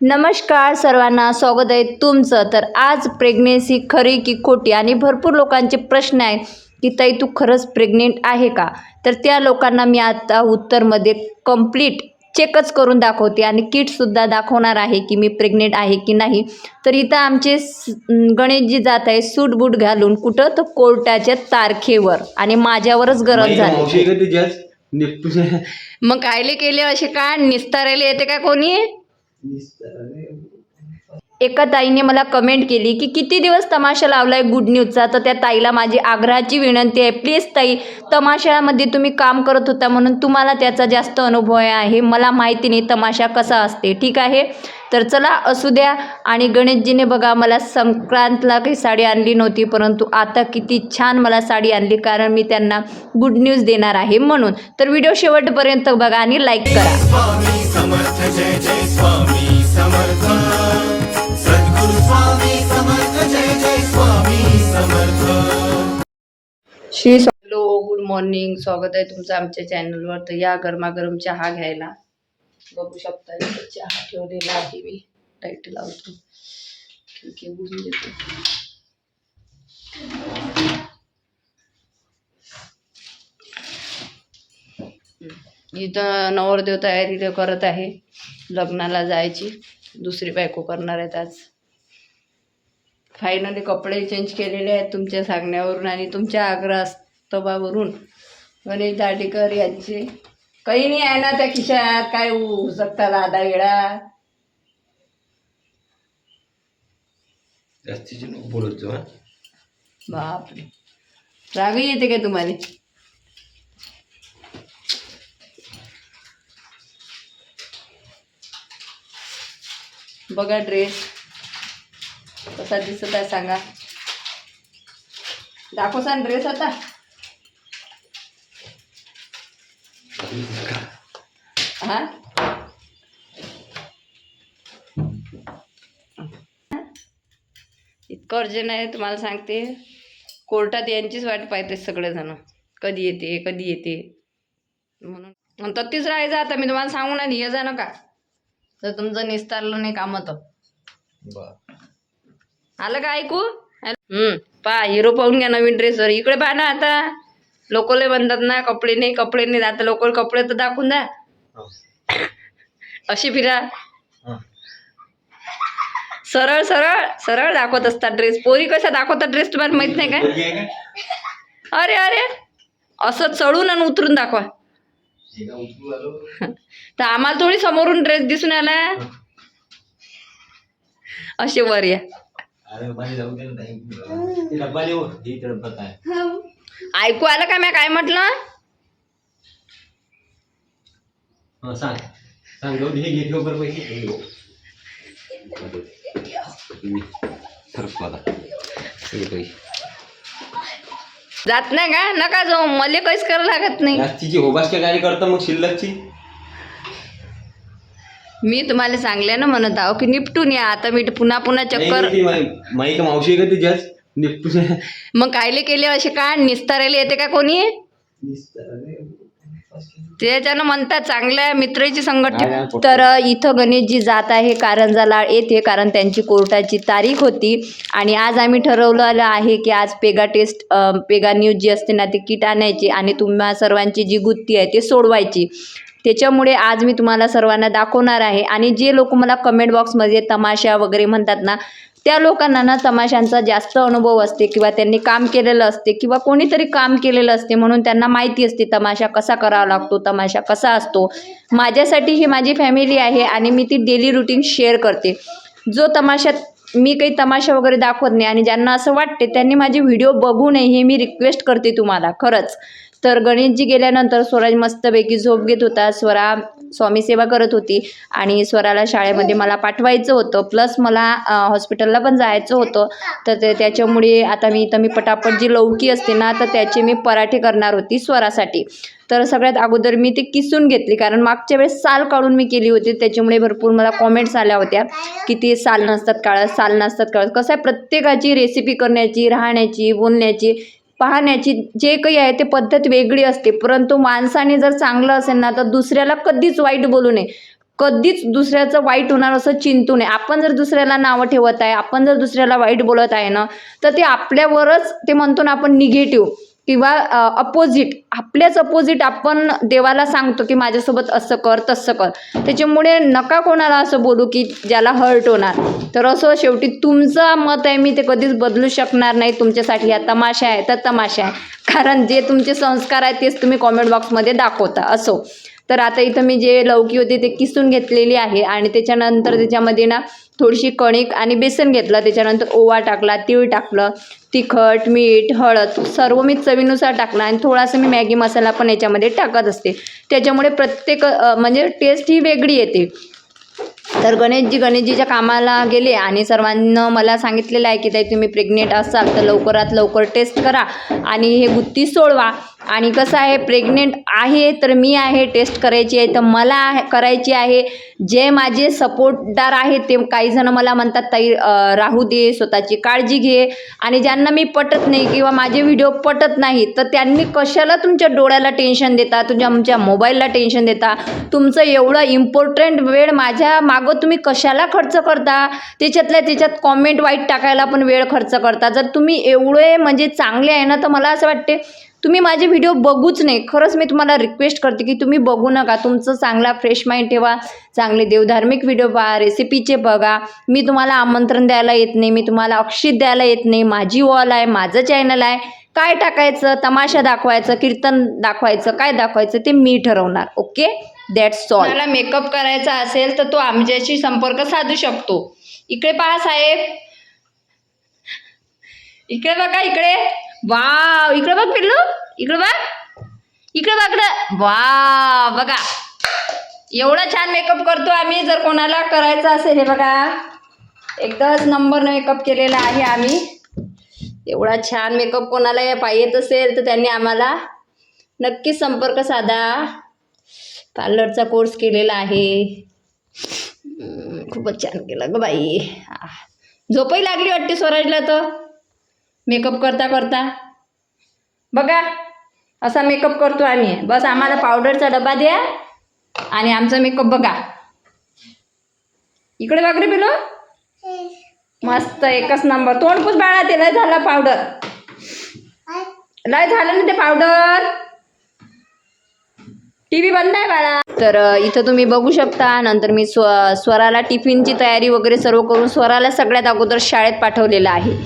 नमस्कार सर्वांना स्वागत आहे तुमचं. तर आज प्रेग्नेन्सी खरी की खोटी? आणि भरपूर लोकांचे प्रश्न आहेत की ताई तू खरंच प्रेग्नेंट आहे का? तर त्या लोकांना मी आता उत्तरमध्ये कंप्लीट चेकच करून दाखवते. आणि किटसुद्धा दाखवणार आहे की मी प्रेग्नेंट आहे की नाही. तर इथं आमचे गणेशजी जात आहे सूट बूट घालून कुठं? तर कोर्टाच्या तारखेवर. आणि माझ्यावरच गरज झाली. का मग कायले केले असे? काय निस्तारायला येते का कोणी? Mr. एका ताईने मला कमेंट केली की किती दिवस तमाशा लावलाय गुड न्यूजचा तर त्या ताईला माझी आग्रहाची विनंती आहे. प्लीज ताई तमाशामध्ये तुम्ही काम करत होता म्हणून तुम्हाला त्याचा जास्त अनुभव आहे. मला माहिती नाही तमाशा कसा असते. ठीक आहे? तर चला असू द्या. आणि गणेशजीने बघा मला संक्रांतला काही साडी आणली नव्हती परंतु आता किती छान मला साडी आणली कारण मी त्यांना गुड न्यूज देणार आहे म्हणून. तर व्हिडिओ शेवटपर्यंत बघा आणि लाईक करा. Shri hello good morning. स्वागत आहे तुमचं आमच्या चॅनलवर. तर या गरमागरम चहा घ्यायला. बघू शकता चहा ठेवलेला आहे मी. लाइट लावतो. ठीक आहे उघडून देतो इथं नवरदेव तयारी करत आहे. लग्नाला जायची. दुसरी बायको करणार आहेत आज. फायनली कपडे चेंज केलेले आहेत तुमच्या सांगण्यावरून आणि तुमच्या आग्रहास्तवावरून. गणेश दांडेकर यांचे. काही नाही आहे ना त्या खिशात काय सकता दादा वेळा जास्तीचे नको बोलत जाऊ हा. बापरे. रागही येते काय तुम्हाला? बघा ड्रेस कसा दिसत आहे सांगा. दाखव सांग ड्रेस आता. हा? इतकं अर्जंट आहे तुम्हाला सांगते. कोर्टात यांचीच वाट पाहते सगळेजण. कधी येते कधी येते. म्हणून. आणि तत्तीच राहायचं आता मी तुम्हाला सांगू नाही ये जा नका. तर तुमचं निस्तारलं नाही काम तर. आलं का ऐकू? हम्म पा हिरो पाहून घ्या नवीन ड्रेसवर इकडे पहा ना आता. लोकले म्हणतात ना कपडे नाही कपडे नाही आता लोक कपडे तर दाखवून द्या. अशी फिरा. हा. सरळ सरळ सरळ दाखवत असतात ड्रेस पोरी कशा दाखवतात ड्रेस तुम्हाला माहीत नाही काय? अरे अरे. असं चढून आणि उतरून दाखवा. तर आम्हाला थोडी समोरून ड्रेस दिसून आला. असे वर या. अरे बाई जाऊ दे ना ताई. ते डब्बा देऊ. ही इथे डब्बात आहे ऐकू आलं का मी काय म्हटलं? हा सांग. सांग जाऊ दे हे घे ठेव बरं पैसे हे घेऊ. सरकतो आता हे पैसे जात नाही का? नका जाऊ. मला काहीच करायला लागत नाही. जास्तीची होबास काय करतं मग शिल्लकची? मी तुम्हाला सांगल्यानं म्हणत आहो की निपटून या. आता मी पुन्हा पुन्हा चक्कर का मावशी आहे का निपटून मग कायले केले असे काय निस्तारायला येते का कोणी? त्याच्यानं म्हणतात चांगल्या मित्राची संगत ठेव तर इथं गणेशजी जात आहे कारंजाला येते कारण त्यांची कोर्टाची तारीख होती. आणि आज आम्ही ठरवलेलं आहे की आज पेगा टेस्ट पेगा न्यूज जी असते ना ती किट आणायची आणि तुम्हा सर्वांची जी गुत्ती आहे ते सोडवायची. त्याच्यामुळे आज मी तुम्हाला सर्वांना दाखवणार आहे. आणि जे लोक मला कमेंट बॉक्समध्ये तमाशा वगैरे म्हणतात ना त्या लोकांना ना तमाशांचा जास्त अनुभव असते किंवा त्यांनी काम केलेलं असते किंवा कोणीतरी काम केलेलं असते म्हणून त्यांना माहिती असते तमाशा कसा करावा लागतो तमाशा कसा असतो. माझ्यासाठी ही माझी फॅमिली आहे आणि मी ती डेली रुटीन शेअर करते. जो तमाशात मी काही तमाशा वगैरे दाखवत नाही आणि ज्यांना असं वाटते त्यांनी माझे व्हिडिओ बघू नये हे मी रिक्वेस्ट करते तुम्हाला खरंच. तर गणेशजी गेल्यानंतर स्वराज मस्तपैकी झोप घेत होता. स्वरा स्वामी सेवा करत होती. आणि स्वराला शाळेमध्ये मला पाठवायचं होतं. प्लस मला हॉस्पिटलला पण जायचं होतं. तर ते त्याच्यामुळे आता मी इथं मी पटापट जी लौकी असते ना तर त्याचे मी पराठे करणार होती स्वरासाठी. तर सगळ्यात अगोदर मी ते किसून घेतली. कारण मागच्या वेळेस साल काढून मी केली होती. त्याच्यामुळे भरपूर मला कॉमेंट्स आल्या होत्या की ते साल नसतात काळत साल नसतात काळत. कसं आहे? प्रत्येकाची रेसिपी करण्याची राहण्याची बोलण्याची पाहण्याची जे काही आहे ते पद्धत वेगळी असते. परंतु माणसाने जर चांगलं असेल ना तर दुसऱ्याला कधीच वाईट बोलू नये. कधीच दुसऱ्याचं वाईट होणार असं चिंतू नये. आपण जर दुसऱ्याला नावं ठेवत आहे आपण जर दुसऱ्याला वाईट बोलत आहे ना तर ते आपल्यावरच ते म्हणतो ना आपण निगेटिव्ह किंवा अपोजिट आपल्याच अपोजिट आपण देवाला सांगतो की माझ्यासोबत असं कर तसं कर. त्याच्यामुळे नका कोणाला असं बोलू की ज्याला हर्ट होणार. तर असं शेवटी तुमचं मत आहे मी ते कधीच बदलू शकणार नाही. तुमच्यासाठी हा तमाशा आहे तर तमाशा आहे. कारण जे तुमचे संस्कार आहेत तेच तुम्ही कॉमेंट बॉक्समध्ये दाखवता. असो. तर आता इथं मी जे लौकी होती ते किसून घेतलेली आहे आणि त्याच्यानंतर त्याच्यामध्ये ना थोडीशी कणिक आणि बेसन घेतलं. त्याच्यानंतर ओवा टाकला तीळ टाकलं तिखट मीठ हळद सर्व मी चवीनुसार टाकलं आणि थोडासा मी मॅगी मसाला पण याच्यामध्ये टाकत असते. त्याच्यामुळे प्रत्येक म्हणजे टेस्ट ही वेगळी येते. तर गणेशजी गणेशजीच्या कामाला गेले आणि सर्वांना मला सांगितलेलं आहे की ताई तुम्ही प्रेग्नेंट असाल तर लवकरात लवकर टेस्ट करा आणि हे गुत्ती सोडवा. आणि कसं आहे प्रेग्नेंट आहे तर मी आहे टेस्ट करायची आहे तर मला आहे करायची आहे. जे माझे सपोर्टदार आहेत ते काही जण मला म्हणतात ताई राहू दे स्वतःची काळजी घे. आणि ज्यांना मी पटत नाही किंवा माझे व्हिडिओ पटत नाही तर त्यांनी कशाला तुमच्या डोळ्याला टेन्शन देता तुमच्या आमच्या मोबाईलला टेन्शन देता? तुमचं एवढं इम्पॉर्टंट वेळ माझ्या मागं तुम्ही कशाला खर्च करता? त्याच्यातल्या त्याच्यात कॉमेंट वाईट टाकायला पण वेळ खर्च करता. जर तुम्ही एवढे म्हणजे चांगले आहे ना तर मला असं वाटते तुम्ही माझे व्हिडिओ बघूच नाही खरंच मी तुम्हाला रिक्वेस्ट करते की तुम्ही बघू नका. तुमचं चांगला फ्रेश माइंड ठेवा. चांगले देवधार्मिक व्हिडिओ पहा. रेसिपीचे बघा. मी तुम्हाला आमंत्रण द्यायला येत नाही. मी तुम्हाला अक्षित द्यायला येत नाही. माझी वॉल आहे. माझं चॅनल आहे. काय टाकायचं? तमाशा दाखवायचं? कीर्तन दाखवायचं? काय दाखवायचं? ते मी ठरवणार. ओके दॅट्स ऑल मला मेकअप करायचा असेल तर तो आमच्याशी संपर्क साधू शकतो. इकडे पहा साहेब. इकडे बघा इकडे. वाव इकडे बघ पिल्लू. इकडे बघ. इकडे बघ वा बघा. एवढा छान मेकअप करतो आम्ही जर कोणाला करायचा असेल हे बघा. एकदाच नंबर मेकअप केलेला आहे आम्ही. एवढा छान मेकअप कोणाला या पाहिजेत असेल तर त्यांनी आम्हाला नक्कीच संपर्क साधा. पार्लरचा कोर्स केलेला आहे. खूपच छान केला ग बाई. झोपही लागली वाटते स्वराजला तर. मेकअप करता करता. बघा असा मेकअप करतो आम्ही. बस आम्हाला पावडरचा डबा द्या आणि आमचा मेकअप बघा. इकडे बघ रे पिलो मस्त एकच नंबर. तोंडपूस बाळा ते लय झाला पावडर. लय झालं ना ते पावडर. टी व्ही बंद आहे बाळा. तर इथं तुम्ही बघू शकता नंतर मी स्व स्वराला टिफिनची तयारी वगैरे सर्व करून स्वराला सगळ्यात अगोदर शाळेत पाठवलेलं आहे.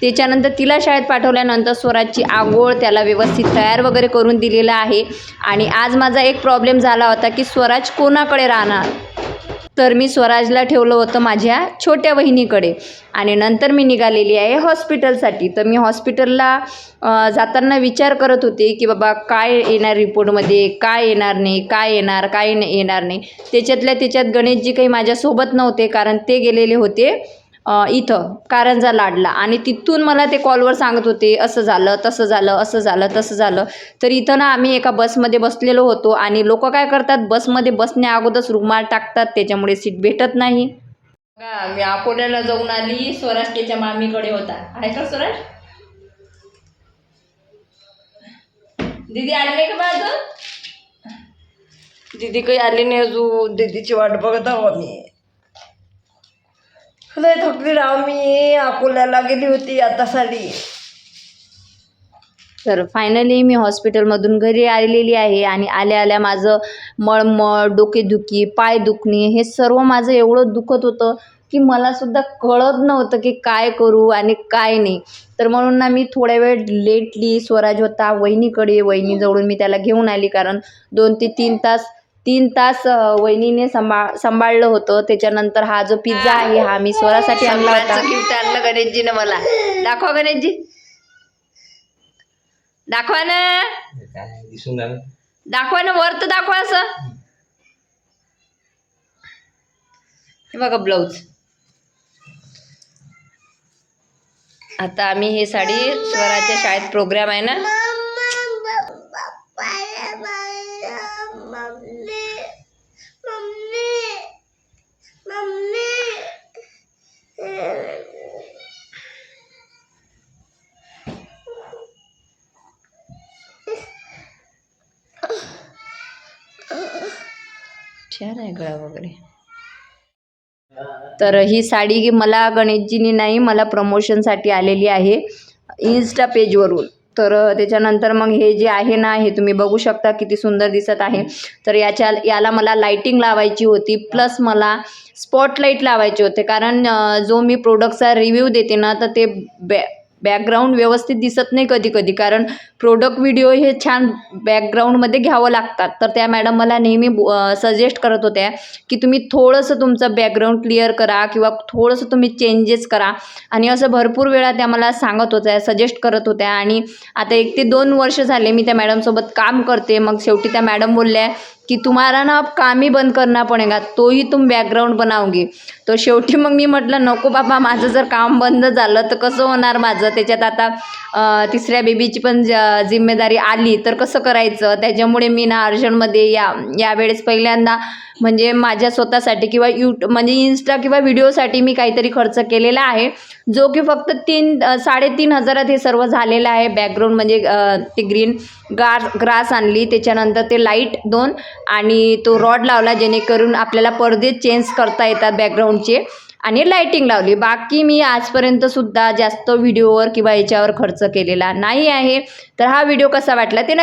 त्याच्यानंतर तिला शाळेत पाठवल्यानंतर स्वराजची आंघोळ त्याला व्यवस्थित तयार वगैरे करून दिलेला आहे. आणि आज माझा एक प्रॉब्लेम झाला होता की स्वराज कोणाकडे राहणार? तर मी स्वराजला ठेवलं होतं माझ्या छोट्या बहिणीकडे आणि नंतर मी निघालेली आहे हॉस्पिटलसाठी. तर मी हॉस्पिटलला जाताना विचार करत होते की बाबा काय येणार रिपोर्टमध्ये? काय येणार नाही? काय येणार? काय नाही येणार नाही? त्याच्यातल्या त्याच्यात गणेशजी काही माझ्यासोबत नव्हते कारण ते गेलेले होते. इथं कारंजा लाडला. आणि तिथून मला ते कॉलवर सांगत होते असं झालं तसं झालं असं झालं तसं झालं. तर इथं ना आम्ही एका बसमध्ये बसलेलो होतो आणि लोक काय करतात बसमध्ये बसण्या अगोदरच रुमाल टाकतात त्याच्यामुळे सीट भेटत नाही. बघा, मी अकोल्याला जाऊन आली स्वराज त्याच्या मामीकडे होता. आहे का स्वराज? दीदी आली नाही का बा अजून दीदी काही आली नाही अजून. दीदीची वाट बघत आहो आम्ही. लय थकली राव मी अकोल्याला गेली होती आता साली तर फायनली मी हॉस्पिटलमधून घरी आलेली आहे आणि आल्या आल्या माझं मळमळ डोकेदुखी पाय दुखणे हे सर्व माझं एवढं दुखत होतं की मला सुद्धा कळत नव्हतं की काय करू आणि काय नाही. तर म्हणून ना मी थोड्या वेळ लेटली स्वराज होता वहिनीकडे वहिनीजवळून मी त्याला घेऊन आली कारण दोन ते तीन तास तीन तास वहिनीने सांभाळ सांभाळलं होतं. त्याच्यानंतर हा जो पिझ्झा आहे हा मी स्वरासाठी आणला होता. गिफ्ट आणलं गणेशजीनं मला. दाखवा गणेशजी. दाखवा ना. दिसून दाखवा ना वर तर दाखवा असं. हे बघा ब्लाऊज आता आम्ही हे साडी स्वराच्या शाळेत प्रोग्राम आहे ना. छान आहे गळा वगैरे. तर ही साडी मला गणेशजीनी नाही मला प्रमोशनसाठी आलेली आहे. इन्स्टा पेजवरून तर त्याच्यानंतर मग हे जे आहे ना हे तुम्ही बघू शकता किती सुंदर दिसत आहे. तर याच्या याला मला लाइटिंग लावायची होती प्लस मला स्पॉटलाईट लावायचे होते. कारण जो मी प्रोडक्टचा रिव्ह्यू देते ना तर ते बॅ बॅकग्राऊंड व्यवस्थित दिसत नाही कधी कधी कारण प्रोडक्ट व्हिडिओ हे छान बॅकग्राऊंडमध्ये घ्यावं लागतात. तर त्या मॅडम मला नेहमी सजेस्ट करत होत्या की तुम्ही थोडंसं तुमचं बॅकग्राऊंड क्लिअर करा किंवा थोडंसं तुम्ही चेंजेस करा. आणि असं भरपूर वेळा त्या मला सांगत होत्या सजेस्ट करत होत्या. आणि आता एक ते दोन वर्ष झाले मी त्या मॅडमसोबत काम करते. मग शेवटी त्या मॅडम बोलल्या की तुम्हाला ना अब काम ही बंद करना पडेगा तोही तुम बॅकग्राऊंड बनावगे तो शेवटी मग मी म्हटलं नको बाबा माझं जर काम बंद झालं तर कसं होणार माझं? त्याच्यात आता तिसऱ्या बेबीची पण ज- जिम्मेदारी आली तर कसं करायचं? त्याच्यामुळे मी ना अर्जंटमध्ये या यावेळेस पहिल्यांदा म्हणजे माझ्या स्वतःसाठी किंवा यू म्हणजे इन्स्टा किंवा व्हिडिओसाठी मी काहीतरी खर्च केलेला आहे. जो की फक्त तीन साडेतीन हजारात हे सर्व झालेलं आहे. बॅकग्राऊंड म्हणजे ते ग्रीन गार ग्रास आणली. त्याच्यानंतर ते लाइट दोन आणि तो रॉड लावला जेणेकरून आपल्याला पडदे चेंज करता येतात बॅकग्राऊंडचे आणि लाईटिंग लावली. बाकी मी आजपर्यंतसुद्धा जास्त व्हिडिओवर किंवा याच्यावर खर्च केलेला नाही आहे. तर हा व्हिडिओ कसा वाटला ते